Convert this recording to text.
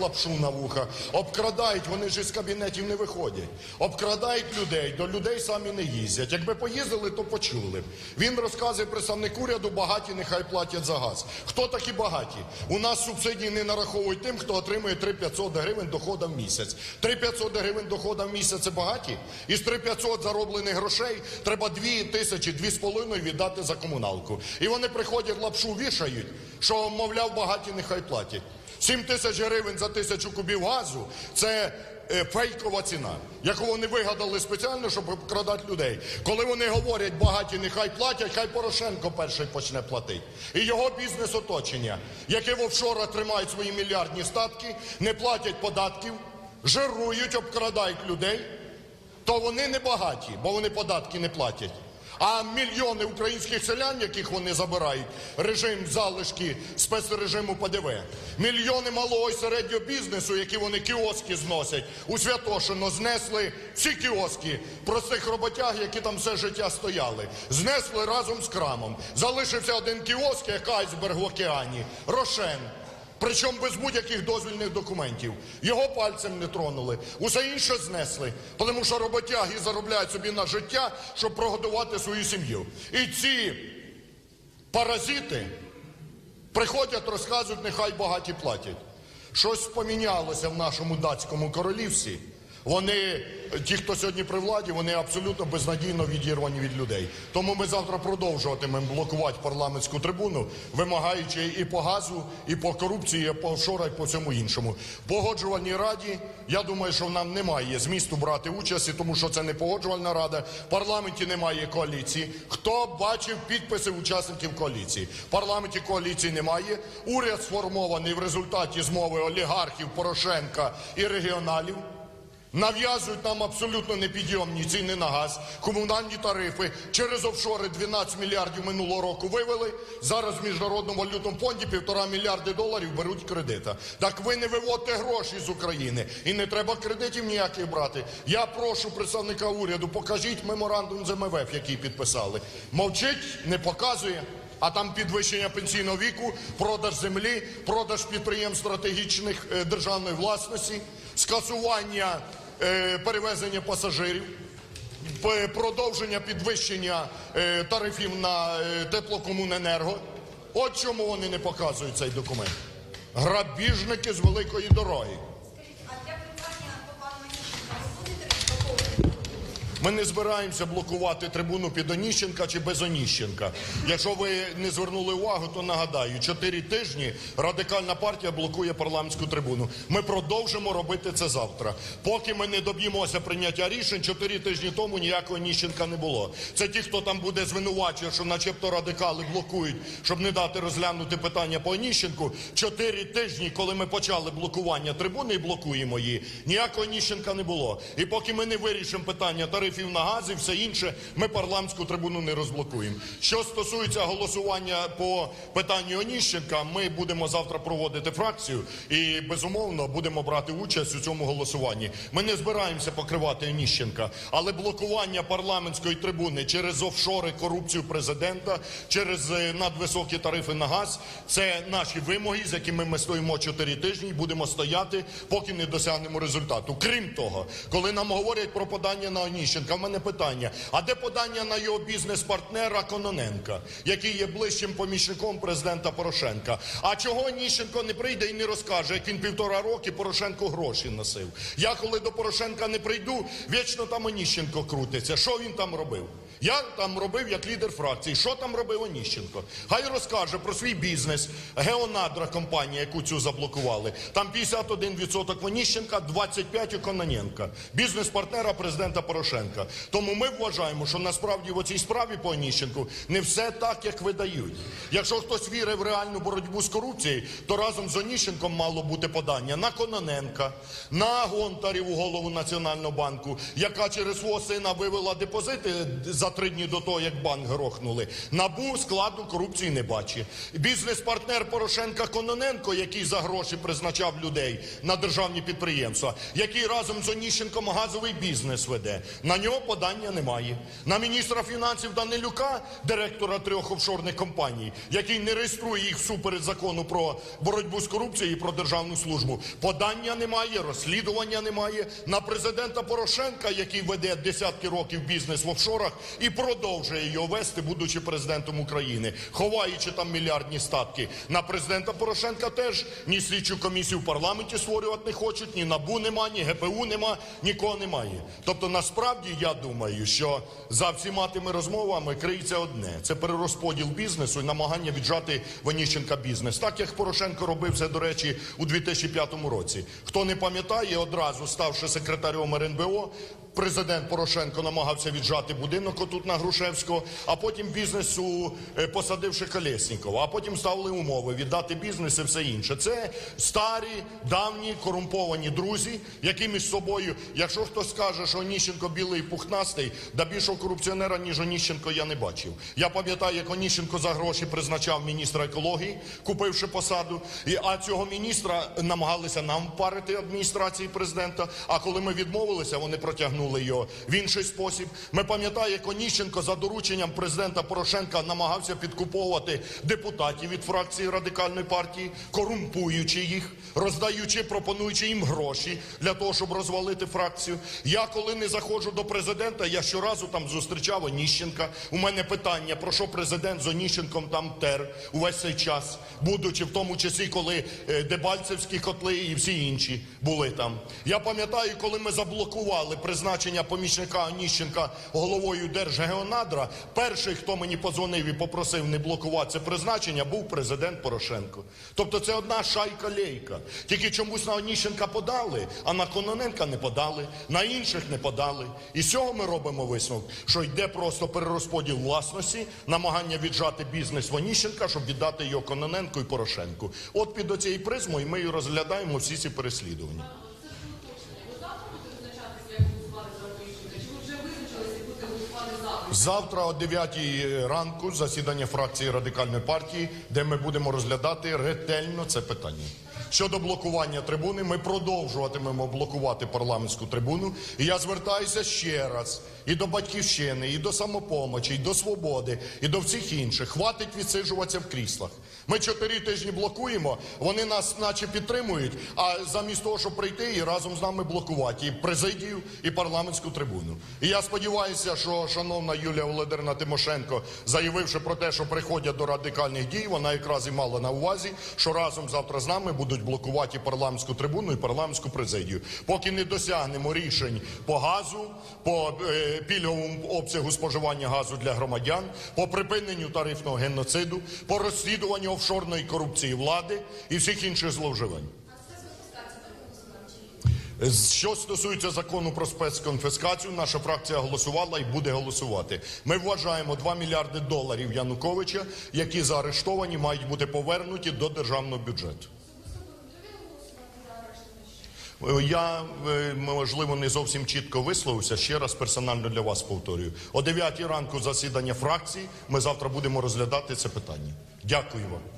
Лапшу на вуха, обкрадають, вони ж із кабінетів не виходять. Обкрадають людей, до людей самі не їздять. Якби поїздили, то почули б. Він розказує представник уряду, багаті нехай платять за газ. Хто такі багаті? У нас субсидії не нараховують тим, хто отримує 3500 гривень дохода в місяць. 3500 гривень дохода в місяць це багаті? Із 3500 зароблених грошей треба 2 тисячі, 2,5 віддати за комуналку. І вони приходять, лапшу вішають, що, мовляв, багаті нехай платять. 7 тисяч гривень за тисячу кубів газу це е, фейкова ціна, яку вони вигадали спеціально, щоб обкрадати людей. Коли вони говорять, багаті нехай платять, хай Порошенко перший почне платити. І його бізнес-оточення, яке в офшорах тримають свої мільярдні статки, не платять податків, жирують, обкрадають людей, то вони не багаті, бо вони податки не платять. А мільйони українських селян, яких вони забирають, режим залишки спецрежиму ПДВ, мільйони малого і середнього бізнесу, які вони кіоски зносять, у Святошино знесли всі кіоски простих роботяг, які там все життя стояли. Знесли разом з крамом. Залишився один кіоск, як айсберг в океані, Рошен. Причому без будь-яких дозвільних документів. Його пальцем не тронули, усе інше знесли, тому що роботяги заробляють собі на життя, щоб прогодувати свою сім'ю. І ці паразити приходять, розказують, нехай багаті платять. Щось помінялося в нашому датському королівстві. Вони, ті, хто сьогодні при владі, вони абсолютно безнадійно відірвані від людей. Тому ми завтра продовжуватимемо блокувати парламентську трибуну, вимагаючи і по газу, і по корупції, і по офшорах, і по всьому іншому. Погоджувальній раді, я думаю, що нам немає змісту брати участь, тому що це не погоджувальна рада. В парламенті немає коаліції. Хто бачив підписи учасників коаліції? В парламенті коаліції немає. Уряд сформований в результаті змови олігархів Порошенка і регіоналів. Нав'язують нам абсолютно непідйомні ціни на газ, комунальні тарифи. Через офшори 12 мільярдів минулого року вивели. Зараз в Міжнародному валютному фонді півтора мільярди доларів беруть кредита. Так ви не виводьте гроші з України. І не треба кредитів ніяких брати. Я прошу представника уряду, покажіть меморандум з МВФ, який підписали. Мовчить, не показує. А там підвищення пенсійного віку, продаж землі, продаж підприємств стратегічних е, державної власності, скасування е, перевезення пасажирів, продовження підвищення е, тарифів на е, теплокомуненерго. От чому вони не показують цей документ. Грабіжники з великої дороги. А для питання по пану Онищенка ви будете розблоковувати? Ми не збираємося блокувати трибуну під Оніщенка чи без Оніщенка. Якщо ви не звернули увагу, то нагадаю, чотири тижні радикальна партія блокує парламентську трибуну. Ми продовжимо робити це завтра. Поки ми не доб'ємося прийняття рішень, чотири тижні тому ніякого Оніщенка не було. Це ті, хто там буде звинувачувати, що начебто радикали блокують, щоб не дати розглянути питання по Оніщенку. Чотири тижні, коли ми почали блокування трибуни і блокуємо її, ніякого Оніщенка не було. І поки ми не вирішимо питання тарифів на газ і все інше, ми парламентську трибуну не розблокуємо. Що стосується голосування по питанню Оніщенка, ми будемо завтра проводити фракцію і безумовно будемо брати участь у цьому голосуванні. Ми не збираємося покривати Оніщенка, але блокування парламентської трибуни через офшори, корупцію президента, через е, надвисокі тарифи на газ це наші вимоги, з якими ми стоїмо чотири тижні і будемо стояти, поки не досягнемо результату. Крім того, коли нам говорять про подання на Оніщенка, в мене питання: а де подання на його бізнес-партнера Кононенка, який є ближчим помічником президента Порошенка? А чого Ніщенко не прийде і не розкаже, як він півтора роки Порошенко гроші носив? Я коли до Порошенка не прийду, вічно там Оніщенко крутиться. Що він там робив? Я там робив як лідер фракції. Що там робив Оніщенко? Хай розкаже про свій бізнес. Геонадра компанія, яку цю заблокували. Там 51% Оніщенка, 25% у Кононенка. Бізнес-партнера президента Порошенка. Тому ми вважаємо, що насправді в оцій справі по Оніщенку не все так, як видають. Якщо хтось вірить в реальну боротьбу з корупцією, то разом з Оніщенком мало бути подання на Кононенка, на Гонтарів голову Національного банку, яка через свого сина вивела депозити за за три дні до того, як банк грохнули. Набу складу корупції не бачить. Бізнес-партнер Порошенка Кононенко, який за гроші призначав людей на державні підприємства, який разом з Оніщенком газовий бізнес веде. На нього подання немає. На міністра фінансів Данилюка, директора трьох офшорних компаній, який не реєструє їх всуперед закону про боротьбу з корупцією і про державну службу. Подання немає, розслідування немає. На президента Порошенка, який веде десятки років бізнес в офшорах і продовжує його вести, будучи президентом України, ховаючи там мільярдні статки. На президента Порошенка теж ні слідчу комісію в парламенті створювати не хочуть, ні НАБУ нема, ні ГПУ нема, нікого немає. Тобто, насправді я думаю, що за всіма тими розмовами криється одне: це перерозподіл бізнесу і намагання віджати Воніщенка бізнес. Так як Порошенко робив це, до речі, у 2005 році. Хто не пам'ятає, одразу ставши секретарем РНБО, президент Порошенко намагався віджати будинок отут на Грушевського, а потім бізнесу е, посадивши Колєснікова, а потім ставили умови віддати бізнес і все інше. Це старі, давні, корумповані друзі, які між собою, якщо хтось скаже, що Оніщенко білий пухнастий, да більшого корупціонера, ніж Оніщенко, я не бачив. Я пам'ятаю, як Оніщенко за гроші призначав міністра екології, купивши посаду, а цього міністра намагалися нам впарити адміністрації президента. А коли ми відмовилися, вони протягнули його в інший спосіб. Ми пам'ятаємо, як Оніщенко за дорученням президента Порошенка намагався підкуповувати депутатів від фракції радикальної партії, корумпуючи їх, роздаючи, пропонуючи їм гроші для того, щоб розвалити фракцію. Я коли не заходжу до президента, я щоразу там зустрічав Оніщенка. У мене питання, про що президент з Оніщенком там тер увесь цей час, будучи в тому числі, коли е, Дебальцевські котли і всі інші були там. Я пам'ятаю, коли ми заблокували призначення помічника Оніщенка головою Держгеонадра, перший, хто мені подзвонив і попросив не блокувати це призначення, був президент Порошенко. Тобто це одна шайка-лейка. Тільки чомусь на Оніщенка подали, а на Кононенка не подали, на інших не подали. І з цього ми робимо висновок, що йде просто перерозподіл власності, намагання віджати бізнес в Оніщенка, щоб віддати його Кононенку і Порошенку. От під оцією призмою ми і розглядаємо всі ці переслідування. Завтра о 9 ранку засідання фракції радикальної партії, де ми будемо розглядати ретельно це питання. Щодо блокування трибуни, ми продовжуватимемо блокувати парламентську трибуну. І я звертаюся ще раз і до батьківщини, і до самопомочі, і до свободи, і до всіх інших. Хватить відсиджуватися в кріслах. Ми чотири тижні блокуємо, вони нас, наче підтримують. А замість того, щоб прийти і разом з нами блокувати і президію, і парламентську трибуну. І я сподіваюся, що шановна Юлія Володимирівна Тимошенко, заявивши про те, що приходять до радикальних дій, вона якраз і мала на увазі, що разом завтра з нами будуть блокувати і парламентську трибуну, і парламентську президію. Поки не досягнемо рішень по газу, по е, пільговому обсягу споживання газу для громадян, по припиненню тарифного геноциду, по розслідуванню офшорної корупції влади і всіх інших зловживань. Що стосується закону про спецконфіскацію, наша фракція голосувала і буде голосувати. Ми вважаємо 2 мільярди доларів Януковича, які заарештовані, мають бути повернуті до державного бюджету. Я, е, можливо, не зовсім чітко висловився. Ще раз персонально для вас повторюю. О 9 ранку засідання фракції. Ми завтра будемо розглядати це питання. Дякую вам.